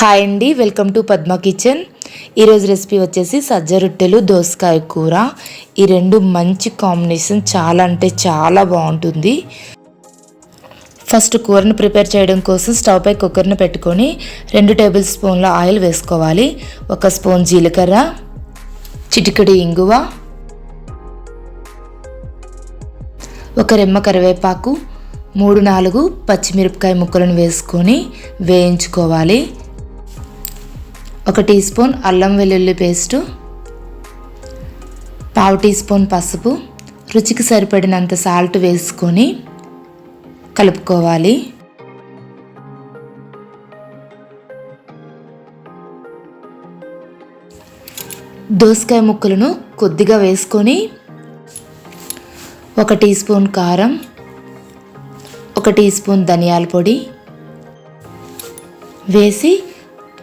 Hi అండి welcome to Padma kitchen ఈరోజు recipe వచ్చేసి సజ్జ రొట్టెలు దోసకాయ కూర. ఈ రెండు మంచి కాంబినేషన్ చాలా అంటే చాలా బాగుంటుంది. ఫస్ట్ కూరను ప్రిపేర్ చేయడం కోసం స్టవ్ పై కుక్కర్ని పెట్టుకొని రెండు టేబుల్ స్పూన్ల ఆయిల్ వేసుకోవాలి. ఒక స్పూన్ జీలకర్ర చిటికడి ఇంగువ ఒక రెమ్మ కరివేపాకు మూడు నాలుగు పచ్చిమిరపకాయ ముక్కలను వేసుకొని వేయించుకోవాలి. ఒక టీ స్పూన్ అల్లం వెల్లుల్లి పేస్టు పావు టీ స్పూన్ పసుపు రుచికి సరిపడినంత సాల్ట్ వేసుకొని కలుపుకోవాలి. దోసకాయ ముక్కలను కొద్దిగా వేసుకొని ఒక టీ స్పూన్ కారం ఒక టీ స్పూన్ ధనియాల పొడి వేసి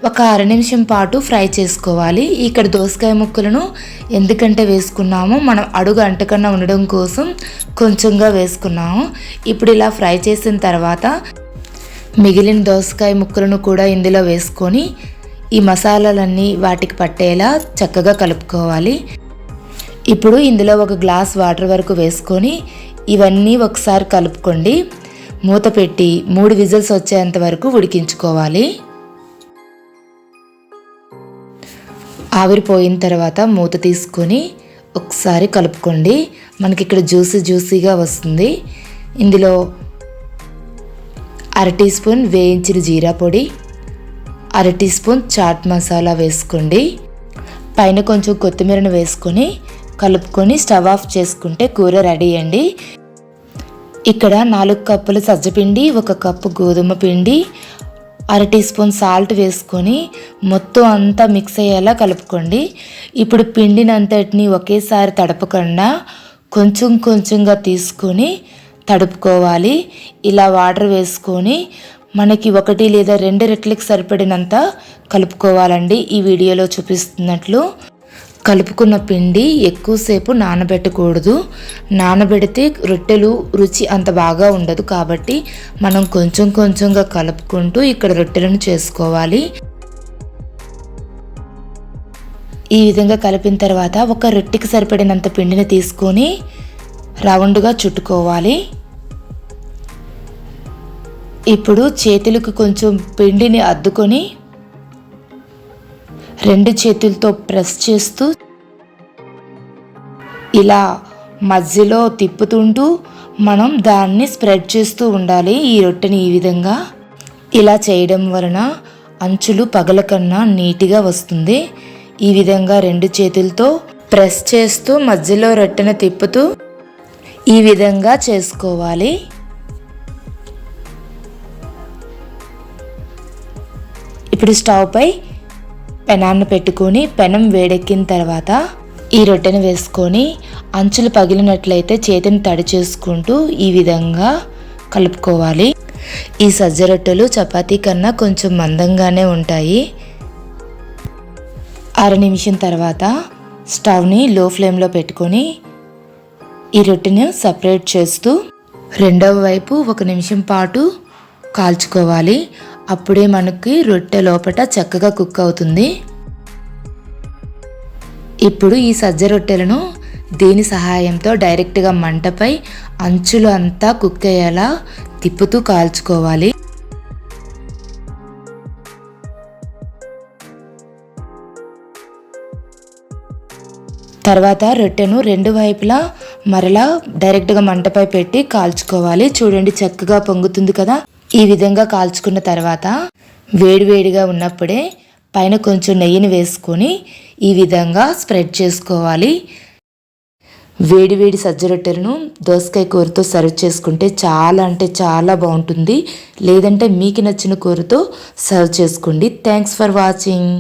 ఒక అర నిమిషం పాటు ఫ్రై చేసుకోవాలి. ఇక్కడ దోసకాయ ముక్కలను ఎందుకంటే వేసుకున్నామో మనం అడుగు అంటకన్నా ఉండడం కోసం కొంచెంగా వేసుకున్నాము. ఇప్పుడు ఇలా ఫ్రై చేసిన తర్వాత మిగిలిన దోసకాయ ముక్కలను కూడా ఇందులో వేసుకొని ఈ మసాలాలన్నీ వాటికి పట్టేలా చక్కగా కలుపుకోవాలి. ఇప్పుడు ఇందులో ఒక గ్లాస్ వాటర్ వరకు వేసుకొని ఇవన్నీ ఒకసారి కలుపుకోండి. మూత పెట్టి మూడు విజిల్స్ వచ్చేంత వరకు ఉడికించుకోవాలి. ఆవిరిపోయిన తర్వాత మూత తీసుకొని ఒకసారి కలుపుకోండి. మనకి ఇక్కడ జ్యూసీ జ్యూసీగా వస్తుంది. ఇందులో అర టీ స్పూన్ వేయించిన జీరా పొడి అర టీ స్పూన్ చాట్ మసాలా వేసుకోండి. పైన కొంచెం కొత్తిమీరను వేసుకొని కలుపుకొని స్టవ్ ఆఫ్ చేసుకుంటే కూర రెడీ అండి. ఇక్కడ నాలుగు కప్పులు సజ్జపిండి ఒక కప్పు గోధుమ పిండి అర టీ స్పూన్ సాల్ట్ వేసుకొని మొత్తం అంతా మిక్స్ అయ్యేలా కలుపుకోండి. ఇప్పుడు పిండినంతటిని ఒకేసారి తడపకుండా కొంచెం కొంచెంగా తీసుకొని తడుపుకోవాలి. ఇలా వాటర్ వేసుకొని మనకి ఒకటి లేదా రెండు రెట్లకి సరిపడినంత కలుపుకోవాలండి. ఈ వీడియోలో చూపిస్తున్నట్లు కలుపుకున్న పిండి ఎక్కువసేపు నానబెట్టకూడదు. నానబెడితే రొట్టెలు రుచి అంత బాగా ఉండదు కాబట్టి మనం కొంచెం కొంచెంగా కలుపుకుంటూ ఇక్కడ రొట్టెలను చేసుకోవాలి. ఈ విధంగా కలిపిన తర్వాత ఒక రొట్టెకి సరిపడినంత పిండిని తీసుకొని రౌండ్గా చుట్టుకోవాలి. ఇప్పుడు చేతులకు కొంచెం పిండిని అద్దుకొని రెండు చేతులతో ప్రెస్ చేస్తూ ఇలా మధ్యలో తిప్పుతుంటూ మనం దాన్ని స్ప్రెడ్ చేస్తూ ఉండాలి ఈ రొట్టెని ఈ విధంగా. ఇలా చేయడం వలన అంచులు పగలకన్నా నీట్గా వస్తుంది. ఈ విధంగా రెండు చేతులతో ప్రెస్ చేస్తూ మధ్యలో రొట్టెను తిప్పుతూ ఈ విధంగా చేసుకోవాలి. ఇప్పుడు స్టవ్పై పెనాన్ని పెట్టుకొని పెనం వేడెక్కిన తర్వాత ఈ రొట్టెను వేసుకొని అంచులు పగిలినట్లయితే చేతిని తడి చేసుకుంటూ ఈ విధంగా కలుపుకోవాలి. ఈ సజ్జ రొట్టెలు చపాతీ కన్నా కొంచెం మందంగానే ఉంటాయి. అర నిమిషం తర్వాత స్టవ్ని లో ఫ్లేమ్లో పెట్టుకొని ఈ రొట్టెను సపరేట్ చేస్తూ రెండవ వైపు ఒక నిమిషం పాటు కాల్చుకోవాలి. అప్పుడే మనకి రొట్టె లోపల చక్కగా కుక్ అవుతుంది. ఇప్పుడు ఈ సజ్జ రొట్టెలను దీని సహాయంతో డైరెక్ట్గా మంటపై అంచులు అంతా కుక్ అయ్యేలా తిప్పుతూ కాల్చుకోవాలి. తర్వాత రొట్టెను రెండు వైపులా మరలా డైరెక్ట్గా మంటపై పెట్టి కాల్చుకోవాలి. చూడండి చక్కగా పొంగుతుంది కదా. ఈ విధంగా కాల్చుకున్న తర్వాత వేడివేడిగా ఉన్నప్పుడే పైన కొంచెం నెయ్యిని వేసుకొని ఈ విధంగా స్ప్రెడ్ చేసుకోవాలి. వేడివేడి సజ్జ రొట్టెలను దోసకాయ కూరతో సర్వ్ చేసుకుంటే చాలా అంటే చాలా బాగుంటుంది. లేదంటే మీకు నచ్చిన కూరతో సర్వ్ చేసుకోండి. Thanks for watching